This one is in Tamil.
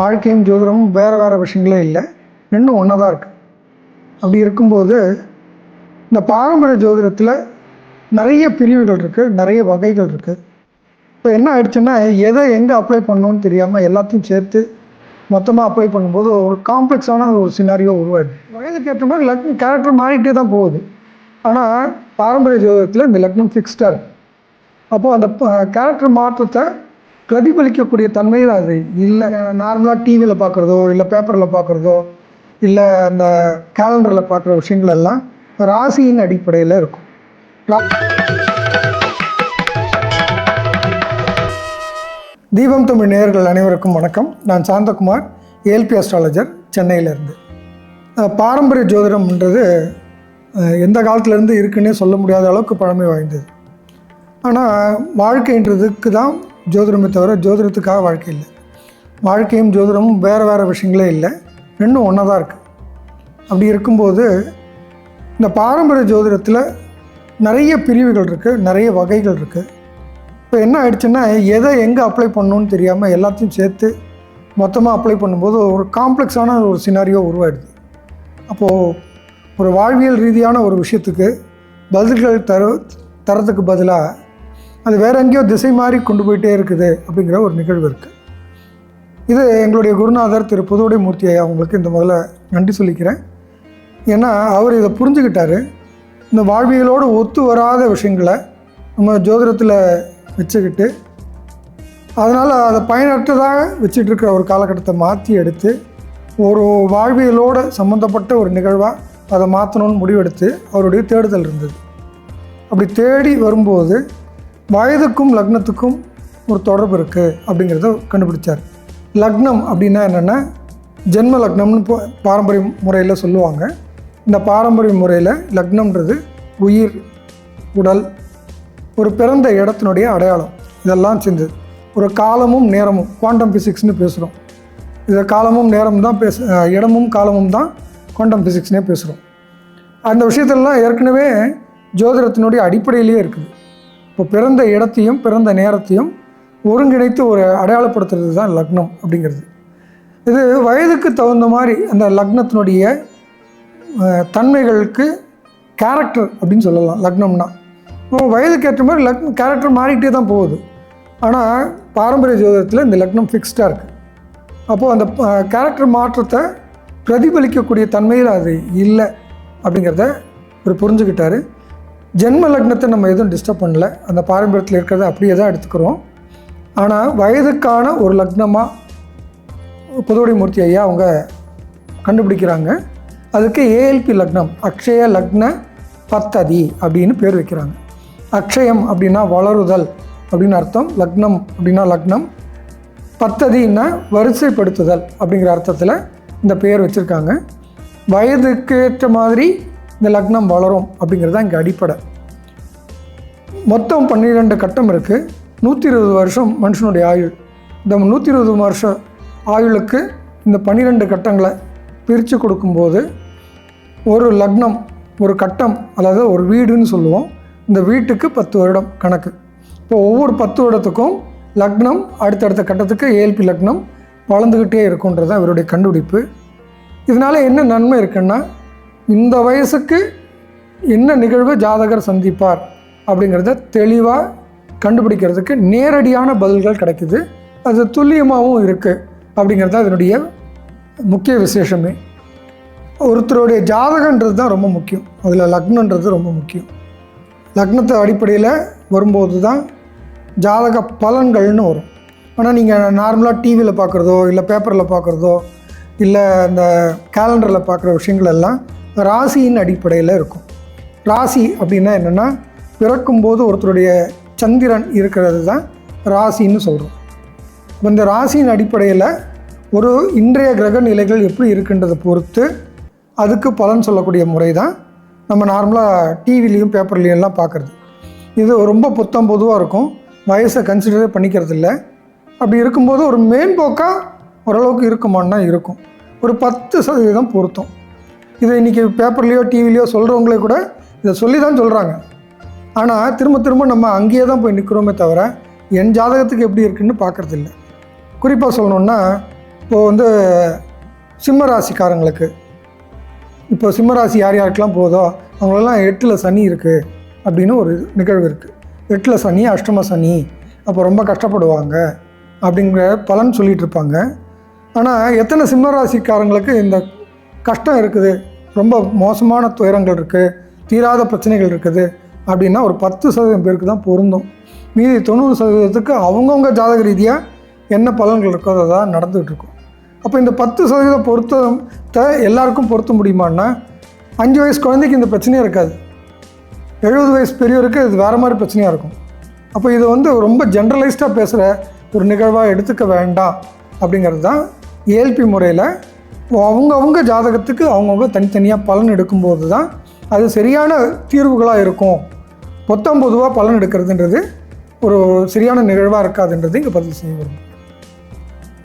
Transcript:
வாழ்க்கையும் ஜோதிடமும் வேறு வேறு விஷயங்களே இல்லை. ரெண்டும் ஒன்றா தான் இருக்குது அப்படி இருக்கும்போது இந்த பாரம்பரிய ஜோதிடத்தில் நிறைய பிரிவுகள் இருக்குது நிறைய வகைகள் இருக்குது இப்போ என்ன ஆயிடுச்சுன்னா எதை எங்கே அப்ளை பண்ணணும்னு தெரியாமல் எல்லாத்தையும் சேர்த்து மொத்தமாக அப்ளை பண்ணும்போது ஒரு காம்ப்ளெக்ஸான ஒரு சினாரியோ உருவாயிடுது. வயதுக்கு ஏற்ற மாதிரி லக்னம் கேரக்டர் மாறிக்கிட்டே தான் போகுது. ஆனால் பாரம்பரிய ஜோதிடத்தில் இந்த லக்னம் ஃபிக்ஸ்டாக இருக்குது அப்போது அந்த கேரக்டர் மாற்றத்தை பிரதிபலிக்கக்கூடிய தன்மையில் அது. இல்லை நார்மலாக டிவியில் பார்க்குறதோ இல்லை பேப்பரில் பார்க்குறதோ இல்லை அந்த கேலண்டரில் பார்க்குற விஷயங்கள் எல்லாம் ராசியின் அடிப்படையில் இருக்கும். தீபம் தமிழ் நேயர்கள் அனைவருக்கும் வணக்கம். நான் சாந்தகுமார் ஏல்பி அஸ்ட்ராலஜர் சென்னையிலேருந்து. பாரம்பரிய ஜோதிடம்ன்றது எந்த காலத்துலேருந்து இருக்குன்னே சொல்ல முடியாத அளவுக்கு பழமை வாய்ந்தது. ஆனால் வாழ்க்கைன்றதுக்கு தான் ஜோதிடமே தவிர ஜோதிடத்துக்காக வாழ்க்கை இல்லை. வாழ்க்கையும் ஜோதிடமும் வேறு வேறு விஷயங்களே இல்லை. ரெண்டும் ஒன்றா தான் இருக்குது அப்படி இருக்கும்போது இந்த பாரம்பரிய ஜோதிடத்தில் நிறைய பிரிவுகள் இருக்குது நிறைய வகைகள் இருக்குது இப்போ என்ன ஆயிடுச்சுன்னா எதை எங்கே அப்ளை பண்ணணும்னு தெரியாமல் எல்லாத்தையும் சேர்த்து மொத்தமாக அப்ளை பண்ணும்போது ஒரு காம்ப்ளெக்ஸான ஒரு சினாரியோ உருவாயிடுது. அப்போது ஒரு வாழ்வியல் ரீதியான ஒரு விஷயத்துக்கு பதில்கள் தர தரத்துக்கு பதிலாக அது வேற எங்கேயோ திசை மாறி கொண்டு போயிட்டே இருக்குது அப்படிங்கிற ஒரு நிகழ்வு இருக்குது இது எங்களுடைய குருநாதர் திரு புதுவுடை மூர்த்தி ஐயா அவங்களுக்கு இந்த முதல்ல நன்றி சொல்லிக்கிறேன். ஏன்னா அவர் இதை புரிஞ்சுக்கிட்டாரு. இந்த வாழ்வியலோடு ஒத்து வராத விஷயங்களை நம்ம ஜோதிடத்தில் வச்சுக்கிட்டு அதனால் அதை பயனற்றதாக வச்சுட்டு இருக்கிற ஒரு காலகட்டத்தை மாற்றி எடுத்து ஒரு வாழ்வியலோடு சம்மந்தப்பட்ட ஒரு நிகழ்வாக அதை மாற்றணும்னு முடிவெடுத்து அவருடைய தேடுதல் இருந்தது. அப்படி தேடி வரும்போது வயதுக்கும் லக்னத்துக்கும் ஒரு தொடர்பு இருக்குது அப்படிங்கிறத கண்டுபிடிச்சார். லக்னம் அப்படின்னா என்னென்னா ஜென்ம லக்னம்னு பாரம்பரிய முறையில் சொல்லுவாங்க. இந்த பாரம்பரிய முறையில் லக்னம்ன்றது உயிர் உடல் ஒரு பிறந்த இடத்தினுடைய அடையாளம். இதெல்லாம் சேர்ந்தது ஒரு காலமும் நேரமும் குவாண்டம் ஃபிசிக்ஸ்னு பேசுகிறோம் இதை காலமும் நேரம் தான் பேச இடமும் காலமும் தான் குவாண்டம் ஃபிசிக்ஸ்னே பேசுகிறோம் அந்த விஷயத்திலலாம் ஏற்கனவே ஜோதிடத்தினுடைய அடிப்படையிலேயே இருக்குது. இப்போ பிறந்த இடத்தையும் பிறந்த நேரத்தையும் ஒருங்கிணைத்து ஒரு அடையாளப்படுத்துறது தான் லக்னம் அப்படிங்கிறது. இது வயதுக்கு தகுந்த மாதிரி அந்த லக்னத்தினுடைய தன்மைகளுக்கு கேரக்டர் அப்படின்னு சொல்லலாம் லக்னம்னா. இப்போ வயதுக்கு ஏற்ற மாதிரி லக்னம் கேரக்டர் மாறிக்கிட்டே தான் போகுது. ஆனால் பாரம்பரிய ஜோதிடத்தில் இந்த லக்னம் ஃபிக்ஸ்டாக இருக்குது அப்போது அந்த கேரக்டர் மாற்றத்தை பிரதிபலிக்கக்கூடிய தன்மையில் அது இல்லை அப்படிங்கிறத இவர் புரிஞ்சுக்கிட்டாரு. ஜென்ம லக்னத்தை நம்ம எதுவும் டிஸ்டர்ப் பண்ணல. அந்த பாரம்பரியத்தில் இருக்கிறத அப்படியே தான் எடுத்துக்கிறோம். ஆனால் வயதுக்கான ஒரு லக்னமாக புதுவடி மூர்த்தி ஐயா அவங்க கண்டுபிடிக்கிறாங்க. அதுக்கு ஏஎல்பி லக்னம் அக்ஷய லக்ன பத்ததி அப்படின்னு பேர் வைக்கிறாங்க. அக்ஷயம் அப்படின்னா வளருதல் அப்படின்னு அர்த்தம். லக்னம் அப்படின்னா லக்னம். பத்ததின்னா வரிசைப்படுத்துதல் அப்படிங்கிற அர்த்தத்தில் இந்த பெயர் வச்சுருக்காங்க. வயதுக்கு ஏற்ற மாதிரி இந்த லக்னம் வளரும் அப்படிங்கிறது தான் இங்கே அடிப்படை. மொத்தம் பன்னிரெண்டு கட்டம் இருக்குது நூற்றி இருபது வருஷம் மனுஷனுடைய ஆயுள். இந்த நூற்றி இருபது வருஷம் ஆயுளுக்கு இந்த பன்னிரெண்டு கட்டங்களை பிரித்து கொடுக்கும்போது ஒரு லக்னம் ஒரு கட்டம் அதாவது ஒரு வீடுன்னு சொல்லுவோம். இந்த வீட்டுக்கு பத்து வருடம் கணக்கு. இப்போ ஒவ்வொரு பத்து வருடத்துக்கும் லக்னம் அடுத்தடுத்த கட்டத்துக்கு ஏல்பி லக்னம் வளர்ந்துக்கிட்டே இருக்குன்றது தான் இவருடைய கண்டுபிடிப்பு. இதனால் என்ன நன்மை இருக்குன்னா இந்த வயசுக்கு என்ன நிகழ்வு ஜாதகர் சந்திப்பார் அப்படிங்கிறத தெளிவாக கண்டுபிடிக்கிறதுக்கு நேரடியான பதில்கள் கிடைக்குது. அது துல்லியமாகவும் இருக்குது அப்படிங்கிறது தான் இதனுடைய முக்கிய விசேஷமே. ஒருத்தருடைய ஜாதகன்றது தான் ரொம்ப முக்கியம். அதில் லக்னன்றது ரொம்ப முக்கியம். லக்னத்தை அடிப்படையில் வரும்போது தான் ஜாதக பலன்கள்னு வரும். ஆனால் நீங்கள் நார்மலாக டிவியில் பார்க்குறதோ இல்லை பேப்பரில் பார்க்குறதோ இல்லை இந்த கேலண்டரில் பார்க்குற விஷயங்கள் எல்லாம் ராசியின் அடிப்படையில் இருக்கும். ராசி அப்படின்னா என்னென்னா பிறக்கும்போது ஒருத்தருடைய சந்திரன் இருக்கிறது தான் ராசின்னு சொல்கிறோம் இப்போ இந்த ராசியின் அடிப்படையில் ஒரு இன்றைய கிரக நிலைகள் எப்படி இருக்குன்றதை பொறுத்து அதுக்கு பலன் சொல்லக்கூடிய முறை தான் நம்ம நார்மலாக டிவிலையும் பேப்பர்லேயும் எல்லாம் பார்க்குறது இது ரொம்ப புத்தம் பொதுவாக இருக்கும். வயசை கன்சிடரே பண்ணிக்கிறது இல்லை. அப்படி இருக்கும்போது ஒரு மேம்போக்காக ஓரளவுக்கு இருக்குமான்னா இருக்கும். ஒரு பத்து சதவீதம் பொருத்தம். இதை இன்றைக்கி பேப்பர்லேயோ டிவிலையோ சொல்கிறவங்களே கூட இதை சொல்லி தான் சொல்கிறாங்க ஆனால் திரும்ப திரும்ப நம்ம அங்கேயே தான் போய் நிற்கிறோமே தவிர என் ஜாதகத்துக்கு எப்படி இருக்குன்னு பார்க்கறதில்ல. குறிப்பாக சொல்லணுன்னா இப்போது வந்து சிம்ம ராசிக்காரங்களுக்கு இப்போ சிம்மராசி யார் யாருக்கெல்லாம் போதோ அவங்களெல்லாம் எட்டில் சனி இருக்குது அப்படின்னு ஒரு நிகழ்வு இருக்குது எட்டில் சனி அஷ்டம சனி அப்போ ரொம்ப கஷ்டப்படுவாங்க அப்படிங்கிற பலன் சொல்லிகிட்டு இருப்பாங்க. ஆனால் எத்தனை சிம்மராசிக்காரங்களுக்கு இந்த கஷ்டம் இருக்குது? ரொம்ப மோசமான துயரங்கள் இருக்குது தீராத பிரச்சனைகள் இருக்குது அப்படின்னா ஒரு பத்து சதவீதம் பேருக்கு தான் பொருந்தும். மீதி தொண்ணூறு சதவீதத்துக்கு அவங்கவுங்க ஜாதக ரீதியாக என்ன பலன்கள் இருக்கோ அதை தான் நடந்துகிட்டு இருக்கும். அப்போ இந்த பத்து சதவீத பொருத்தத்தை எல்லாருக்கும் பொருத்த முடியுமான்னா அஞ்சு வயசு குழந்தைக்கு இந்த பிரச்சனையே இருக்காது. எழுபது வயசு பெரியவருக்கு இது வேறு மாதிரி பிரச்சனையாக இருக்கும். அப்போ இது வந்து ரொம்ப ஜென்ரலைஸ்டாக பேசுகிற ஒரு நிகழ்வாக எடுத்துக்க வேண்டாம் அப்படிங்கிறது தான் ஏஎல்பி முறையில் அவங்கவுங்க ஜாதகத்துக்கு அவங்கவுங்க தனித்தனியாக பலன் எடுக்கும்போது தான் அது சரியான தீர்வுகளாக இருக்கும். மொத்தம் பொதுவாக பலன் எடுக்கிறதுன்றது ஒரு சரியான நிகழ்வாக இருக்காதுன்றது இங்கே பதிவு செய்ய வரும்